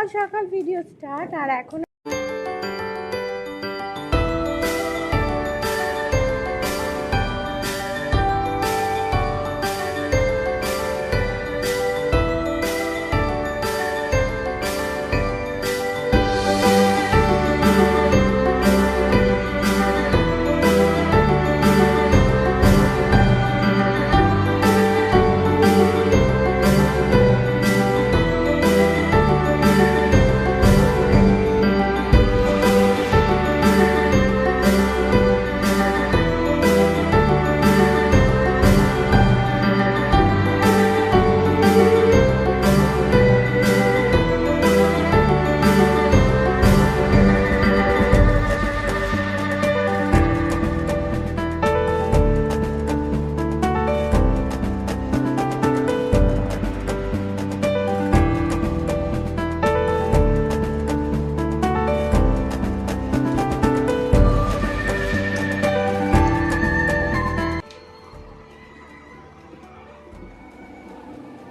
সকাল সকাল video start আর এখন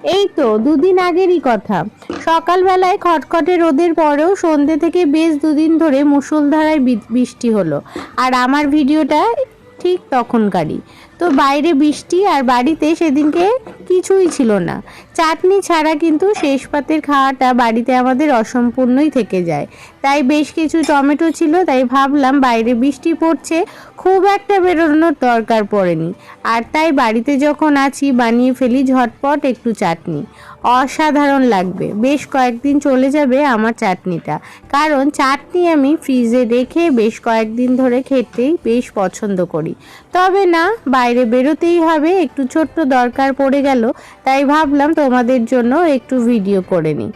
এই তো, দুদিন আগেরই কথা। সকালবেলায় খটখটে রোদের পরেও সন্ধে থেকে বেশ দুদিন ধরে মুষলধারায় বি- বৃষ্টি হলো। আর আমার ভিডিওটা ঠিক তখনকারই। তো বাইরে বৃষ্টি আর বাড়িতে সেদিনকে কিছুই ছিল না। চাটনি ছাড়া কিন্তু শেষ পাতের খাওয়াটা বাড়িতে আমাদের অসম্পূর্ণই থেকে যায়। তাই বেশ কিছু টমেটো ছিল, তাই ভাবলাম বাইরে বৃষ্টি পড়ছে খুব একটা বেরোনোর দরকার পড়েনি। আর তাই বাড়িতে যখন আছি, বানিয়ে ফেলি ঝটপট একটু চাটনি। অসাধারণ লাগবে। বেশ কয়েকদিন চলে যাবে আমার চাটনিটা। কারণ চাটনি আমি ফ্রিজে রেখে বেশ কয়েকদিন ধরে খেতেই বেশ পছন্দ করি। তবে না, বাইরে বেরোতেই হবে। একটু ছোট্ট দরকার পড়ে গেল। তাই ভাবলাম তোমাদের জন্য একটু ভিডিও করে নিই।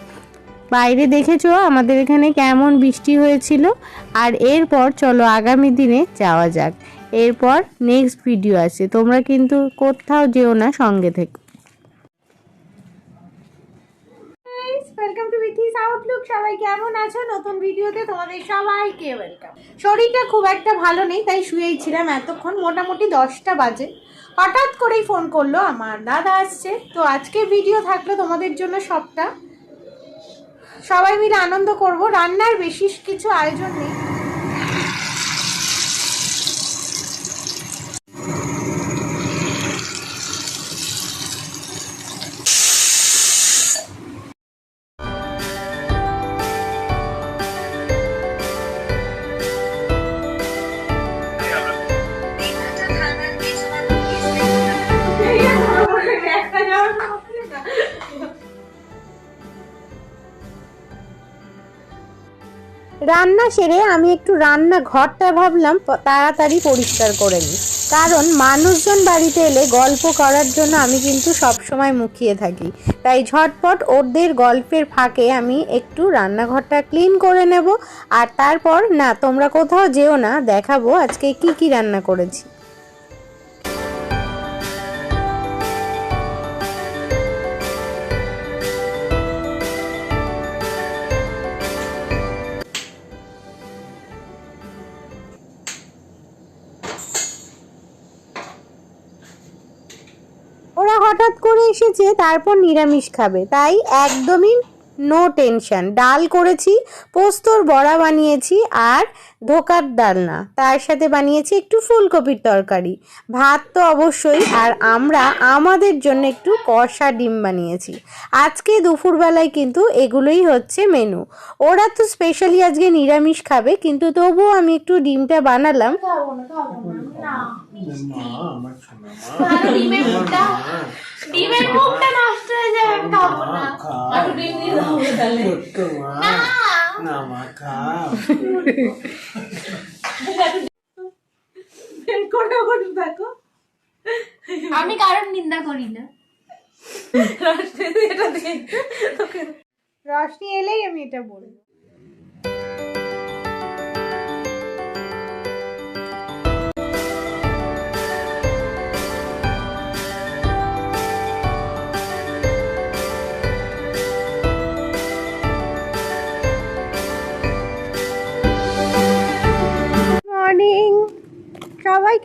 বাইরে দেখেছ আমাদের এখানে কেমন বৃষ্টি হয়েছিল? আর এরপর চলো আগামী দিনে যাওয়া যাক। এরপর নেক্সট ভিডিও আছে। তোমরা কিন্তু কোথাও যেও না, সঙ্গে থেকে। ওয়েলকাম টু সবাই কেমন নতুন ভিডিওতে তোমাদের সবাইকে শরীরটা খুব একটা ভালো নেই, তাই শুয়েই ছিলাম এতক্ষণ, মোটামুটি দশটা বাজে। হঠাৎ করেই ফোন করল, আমার দাদা আসছে। তো আজকে ভিডিও থাকল তোমাদের জন্য সবটা। সবাই মিলে আনন্দ করব। রান্নার বেশি কিছু আয়োজন নেই। রান্না সেরে আমি একটু রান্না ঘরটা ভাবলাম তাড়াতাড়ি পরিষ্কার করে নিই। কারণ মানুষজন বাড়িতে এলে গল্প করার জন্য আমি কিন্তু সবসময় মুখিয়ে থাকি। তাই ঝটপট ওদের গল্পের ফাঁকে আমি একটু রান্নাঘরটা ক্লিন করে নেব। আর তারপর, না, তোমরা কোথাও যেও না, দেখাবো আজকে কি কি রান্না করেছি। হঠাৎ করে এসেছে তারপর নিরামিষ খাবে। তাই একদমই নো টেনশন ডাল করেছি পোস্তর বড়া বানিয়েছি আর ধোকার ডালনা তার সাথে বানিয়েছি একটু ফুলকপির তরকারি। ভাত তো অবশ্যই আর আমরা আমাদের জন্য একটু কষা ডিম বানিয়েছি। আজকে দুপুরবেলায় কিন্তু এগুলোই হচ্ছে মেনু ওরা তো স্পেশালি আজকে নিরামিষ খাবে কিন্তু তবুও আমি একটু ডিমটা বানালাম। মা ডিমের মুখটা নষ্ট হয়ে যাবে আমি খাব না। খা ডিম দিয়ে। দাও তাহলে ছোট্ট মা না মা খা আমি কারণ নিন্দা করি না রশনি এলেই আমি এটা বলব।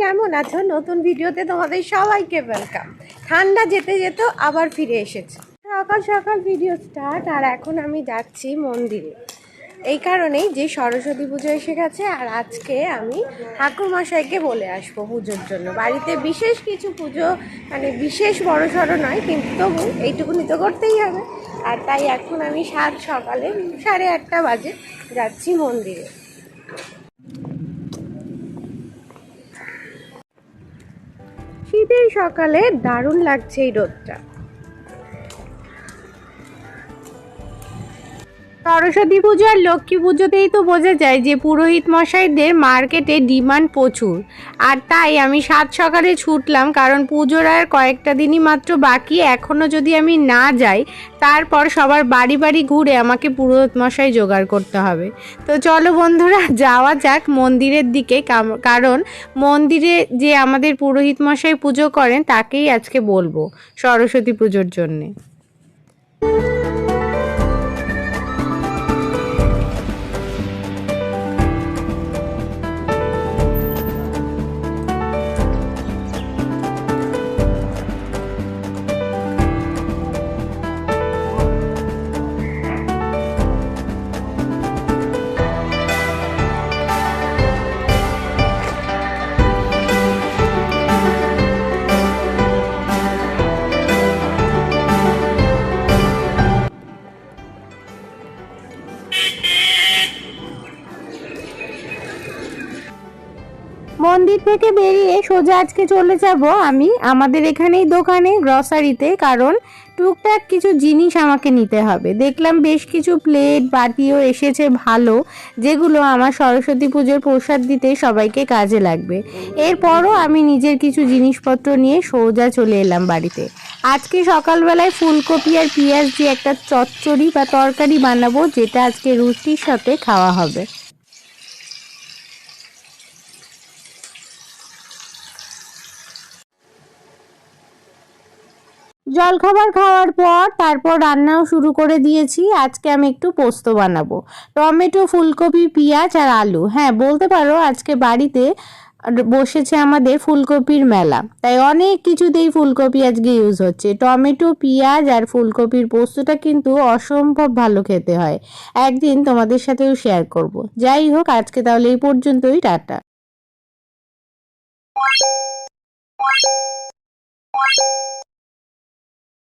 কেমন আছো? নতুন ভিডিওতে তোমাদের সবাইকে ওয়েলকাম ঠান্ডা যেতে যেতে আবার ফিরে এসেছে। সকাল সকাল ভিডিও স্টার্ট আর এখন আমি যাচ্ছি মন্দিরে। এই কারণেই যে সরস্বতী পুজো এসে গেছে, আর আজকে আমি ঠাকুর মশাইকে বলে আসব পুজোর জন্য। বাড়িতে বিশেষ কিছু পুজো মানে বিশেষ বড় সড়ো নয়, কিন্তু তবু এইটুকুনি তো করতেই হবে। আর তাই এখন আমি সাত সকালে সাড়ে আটটা বাজে যাচ্ছি মন্দিরে। শীতের সকালে দারুণ লাগছে এই রোদটা। সরস্বতী পুজো আর লক্ষ্মী পুজোতেই তো বোঝা যায় যে পুরোহিত মশাইদের মার্কেটে ডিমান্ড প্রচুর। আর তাই আমি সাত সকালে ছুটলাম, কারণ পুজোর আর কয়েকটা দিনই মাত্র বাকি। এখনও যদি আমি না যাই, তারপর সবার বাড়ি বাড়ি ঘুরে আমাকে পুরোহিত মশাই জোগাড় করতে হবে। তো চলো বন্ধুরা, যাওয়া যাক মন্দিরের দিকে কারণ মন্দিরে যে আমাদের পুরোহিত মশাই পুজো করেন, তাকেই আজকে বলব সরস্বতী পুজোর জন্যে। থেকে বেরিয়ে সোজা আজকে চলে যাব আমি আমাদের এখানেই দোকানে গ্রসারিতে কারণ টুকটাক কিছু জিনিস আমাকে নিতে হবে। দেখলাম বেশ কিছু প্লেট বাটিও এসেছে ভালো, যেগুলো আমার সরস্বতী পুজোর প্রসাদ দিতে সবাইকে কাজে লাগবে। এরপরও আমি নিজের কিছু জিনিসপত্র নিয়ে সোজা চলে এলাম বাড়িতে। আজকে সকালবেলায় ফুলকপি আর পেঁয়াজ দিয়ে একটা চচ্চড়ি বা তরকারি বানাবো, যেটা আজকে রুটির সাথে খাওয়া হবে। জলখাবার খাওয়ার পর তারপর রান্নাও শুরু করে দিয়েছি। আজকে আমি একটু পোস্ত বানাবো। টমেটো, ফুলকপি, পেঁয়াজ আর আলু। হ্যাঁ বলতে পারো আজকে বাড়িতে বসেছে আমাদের ফুলকপির মেলা। তাই অনেক কিছুতেই ফুলকপি আজকে ইউজ হচ্ছে। টমেটো, পেঁয়াজ আর ফুলকপির পোস্তটা কিন্তু অসম্ভব ভালো খেতে হয়। একদিন তোমাদের সাথেও শেয়ার করব। যাই হোক, আজকে তাহলে এই পর্যন্তই, টাটা।